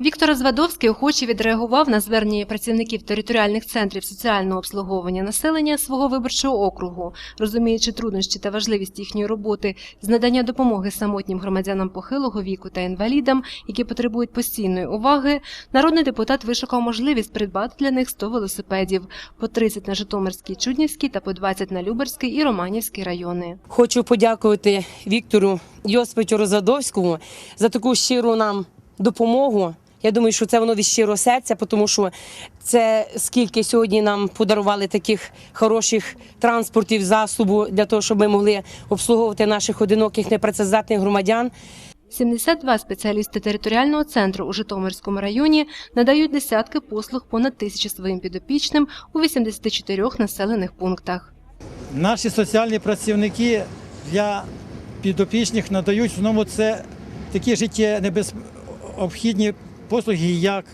Віктор Звадовський охоче відреагував на звернення працівників територіальних центрів соціального обслуговування населення свого виборчого округу, розуміючи труднощі та важливість їхньої роботи з надання допомоги самотнім громадянам похилого віку та інвалідам, які потребують постійної уваги. Народний депутат вишукав можливість придбати для них 100 велосипедів по 30 на Житомирський, Чуднівський та по 20 на Люберський і Романівський райони. Хочу подякувати Віктору Йосиповичу Розадовському за таку щиру нам допомогу. Я думаю, що це воно від щирого серця, тому що це скільки сьогодні нам подарували таких хороших транспортів, засобу для того, щоб ми могли обслуговувати наших одиноких непрацездатних громадян. 72 спеціалісти територіального центру у Житомирському районі надають десятки послуг понад тисячі своїм підопічним у 84 населених пунктах. Наші соціальні працівники для підопічних надають в основному це такі життєнебезобхідні послуги, як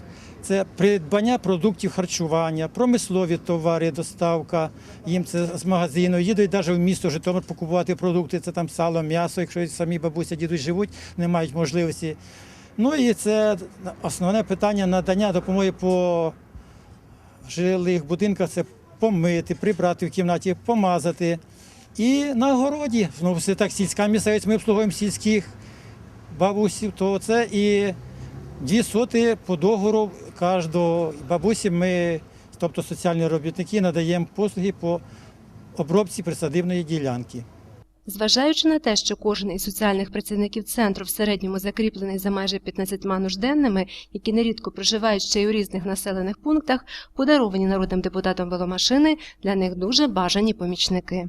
це придбання продуктів харчування, промислові товари, доставка їм це з магазину. Їдуть навіть в місто Житомир покупувати продукти, це там сало, м'ясо, якщо самі бабуся, дідусь живуть, не мають можливості. Ну і це основне питання надання допомоги по жилих будинках це помити, прибрати в кімнаті, помазати. І на городі, ну це так сільська місцевість, ми обслуговуємо сільських бабусів, то це і дві соти по договору кожного бабусі ми, тобто соціальні робітники, надаємо послуги по обробці присадибної ділянки. Зважаючи на те, що кожен із соціальних працівників центру в середньому закріплений за майже 15 нужденними, які нерідко проживають ще й у різних населених пунктах, подаровані народним депутатом веломашини для них дуже бажані помічники.